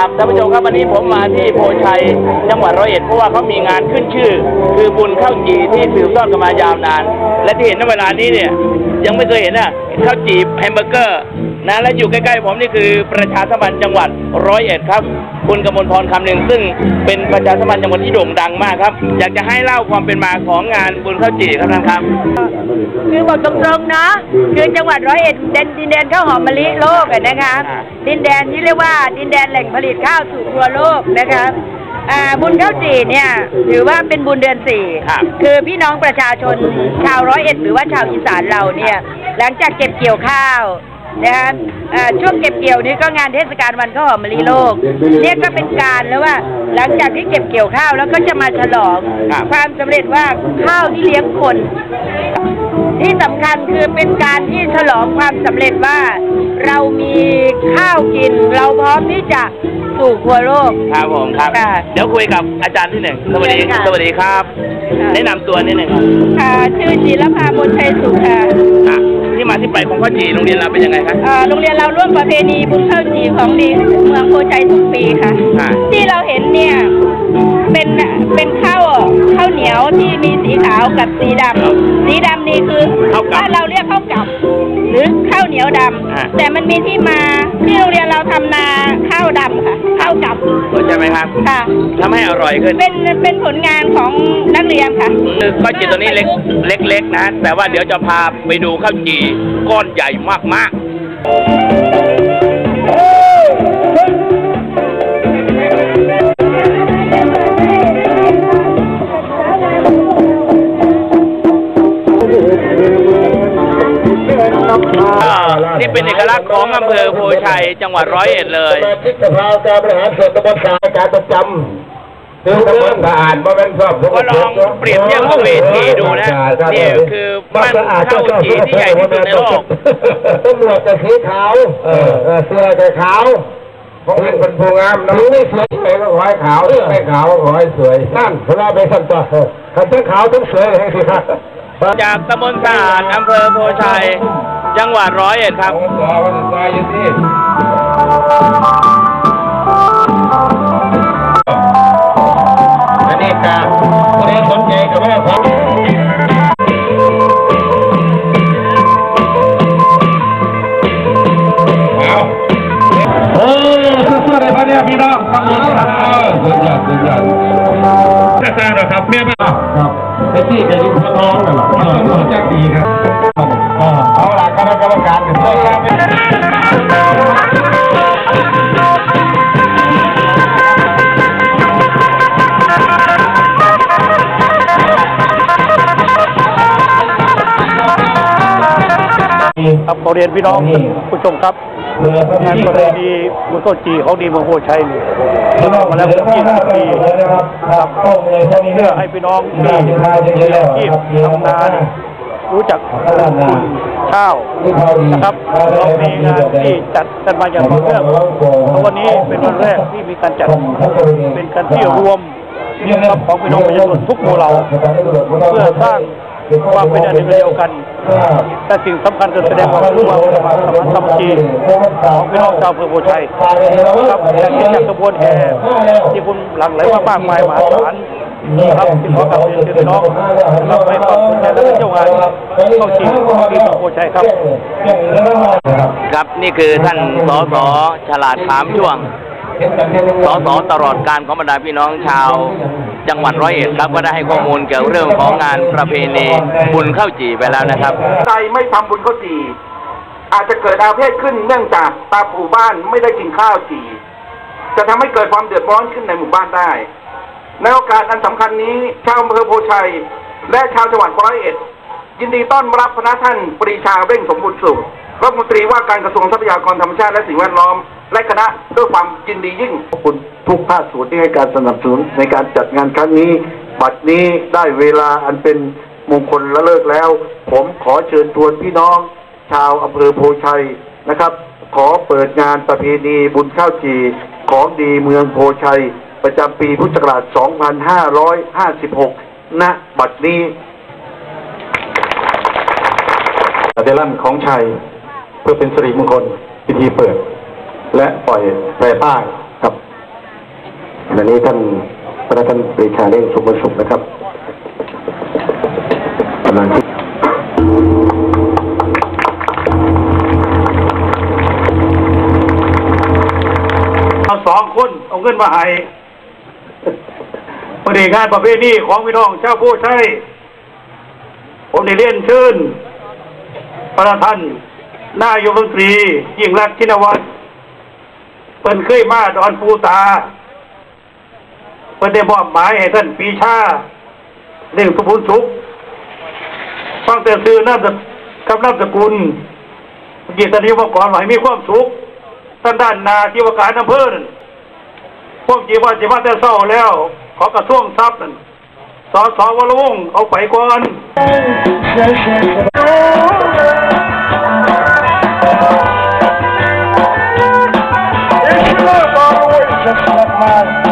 ครับท่านผู้ชมครับวันนี้ผมมาที่โพชัยจังหวัดร้อยเอ็ดเพราะว่าเขามีงานขึ้นชื่อ คือบุญข้าวจีที่สืบทอดกันมายาวนาน และที่เห็นในเวลานี้เนี่ยยังไม่เคยเห็นอะข้าวจีแฮมเบอร์เกอร์ นะและอยู่ใกล้ๆผมนี่คือประชาสัมพันธ์จังหวัดร้อยเอ็ดครับ คุณกมลพรคำหนึ่งซึ่งเป็นประชาสัมพันธ์จังหวัดที่โด่งดังมากครับ อยากจะให้เล่าความเป็นมาของงานบุญข้าวจีครับท่านครับ คือบอกตรงๆเนาะคือจังหวัดร้อยเอ็ดเป็นดินแดนข้าวหอมมะลิโลกอะนะคะอ่าดินแดนที่เรียกว่าดินแดนแหล่งผลิตข้าวสู่ครัวโลกนะคะอ่าบุญข้าวจี่เนี่ยถือว่าเป็นบุญเดือนสี่ครับคือพี่น้องประชาชนชาวร้อยเอ็ดหรือว่าชาวอีสานเราเนี่ย หลังจากเก็บเกี่ยวข้าว นะคะอ่าช่วงเก็บเกี่ยวนี้ก็งานเทศกาลวันข้าวหอมมะลิโลก เนี่ยก็เป็นการแล้วว่า หลังจากที่เก็บเกี่ยวข้าวแล้วก็จะมาฉลองครับความสำเร็จว่าข้าวที่เลี้ยงคน ที่สำคัญคือเป็นการที่ฉลองความสำเร็จว่า เรามีข้าวกิน เราพร้อมที่จะสู่ครัวโลกครับผมครับค่ะเดี๋ยวคุยกับอาจารย์ที่หนึ่งสวัสดีเชิญค่ะสวัสดีครับ แนะนำตัวนิดหนึ่งครับค่ะชื่อจีรภาบุญชัยสุขค่ะอะ ที่มาที่ไปของข้าวจีโรงเรียนเราเป็นยังไงครับเอ่อโรงเรียนเราร่วมประเพณีบุญข้าวจีของดีเมืองโพชัยทุกปีค่ะ อ่า ที่เราเห็นเนี่ยเป็นเป็น ข้าวข้าวเหนียวที่มีสีขาวกับสีดำสีดำนี่คือข้าวกลับ ถ้าเราเรียกข้าวกลับ หรือข้าวเหนียวดำอ่าแต่มันมีที่มาที่โรงเรียนเราทำนาข้าวดำค่ะข้าวกลับใช่ไหมครับค่ะ ทำให้อร่อยขึ้นเป็นเป็นผลงานของนักเรียนค่ะคือข้าวจีตัวนี้เล็กเล็กๆนะ แต่ว่าเดี๋ยวจะพาไปดูข้าวจีก้อนใหญ่มากๆ เภอโพชัย จังหวัดร้อยเอ็ดเลย สมาชิกสภาการบริหารส่วนตำบลสายการประจำคือตำบลสะอาดบ่เป็นชอบก็ลองเปรียบเทียบกับเวทีดูนะนี่คือมันเข้าจีที่ใหญ่ที่สุดในโลกตำรวจจะสีขาวเออเอเสื้อจะขาวเพราะมันเป็นผู้งามนะไม่สวยไม่ก็ขอให้ขาวไม่ขาวก็ขอให้สวยนั่นเพราะว่าไปสั่นต่อขันทั้งขาวทั้งสวยเลยสิครับจากตำบลสะอาดอำเภอโพชัย จังหวัดร้อยเอ็ดครับ ผมต่อวันต่ออยู่ที่อันนี้การผู้ใดสนใจกับว่าของเอาเออสู้ๆเลยพ่อเนี่ยพี่น้องตำรวจรับสุดยอดสุดยอดจะทราบหรอครับเมียบ้าครับไอ้ที่จะยิงพน้องน่ะหรอเออรู้จักดีครับ ครับครับขอเรียนพี่น้องผู้ชมครับงานประเพณีบุญโตจีของดีเมืองโพชัยนี่มาแล้วเกือบ20ปีครับเพื่อให้พี่น้องที่มีอาชีพทำนานี่รู้จักคุณ ข้าวนะครับเรามีงานที่จัดกันมาอย่างต่อเนื่องเพราะวันนี้เป็นวันแรกที่มีการจัดเป็นการที่รวมครับของพี่น้องประชาชนทุกหมู่เหล่าเพื่อสร้างความเป็นอันเดียวกัน แต่สิ่งสำคัญคือแสดงความรู้ความสมัครสมัครสามัคคีของพี่น้องชาวอำเภอโพชัยครับและที่จากกระบวนแห่ที่คุณหลั่งไหลมามากมายมหาศาล ครับที่ขอกราบเรียนพี่น้องนะครับให้ความสนใจและเจ้างานเข้าชิงที่เมืองโพชัยครับ ครับนี่คือท่านสสฉลาดขามช่วงสสตลอดการของบรรดาพี่น้องชาว จังหวัดร้อยเอ็ดครับ ก็ได้ให้ข้อมูลเกี่ยวกับเรื่องของงานประเพณีบุญข้าวจี่ไปแล้วนะครับใจไม่ทำบุญข้าวจี่อาจจะเกิดอาเพศขึ้นเนื่องจากตาปู่บ้านไม่ได้กินข้าวจี่จะทำให้เกิดความเดือดร้อนขึ้นในหมู่บ้านได้ ในโอกาสอันสำคัญนี้ชาวอำเภอโพชัย และชาวจังหวัดร้อยเอ็ด ยินดีต้อนรับพระท่านปรีชาเร่งสมบูรณ์สุขรัฐมนตรีว่าการกระทรวงทรัพยากรธรรมชาติและสิ่งแวดล้อม และคณะด้วยความยินดียิ่งขอบคุณทุกภาคส่วนที่ให้การสนับสนุนในการจัดงานครั้งนี้ บัดนี้ได้เวลาอันเป็นมงคลละเลิกแล้ว ผมขอเชิญชวนพี่น้อง ชาวอำเภอโพชัยนะครับ ขอเปิดงานประเพณีบุญข้าวจีของดีเมืองโพชัย ประจำปีพุทธศักราช 2556 ณ บัดนี้อเดลันของชัย เพื่อเป็นสิริมงคลพิธีเปิด และปล่อยแพร่ป้ายครับขณะนี้ท่านพระท่านปรีชาเร่งสุขสุขนะครับกำลังที่เอาสองคนเอาเงินมาให้ นงานประเภทนี้ของพี่น้องเจ้าผู้ใช้ผมได้เรียนเชิญพระทานนายกรัฐมนตรียิ่งรักชินวัตรเป็นเคยมาดอนปูตาเป็นได้มอบหมายให้ท่านปีชาเรื่องสุภุนสุขฟังแต่ซื้อน้ำสกับน้ำสกุลกีตานิวก่อนว่าให้มีความสุขท่านด้านนาที่วาการอำเภอนั่นพวกจีว่าจีวาแต่เศร้าแล้ว อกระทรวงทรัพย์นั่นสอสอวรวงเอาไปก่อนเ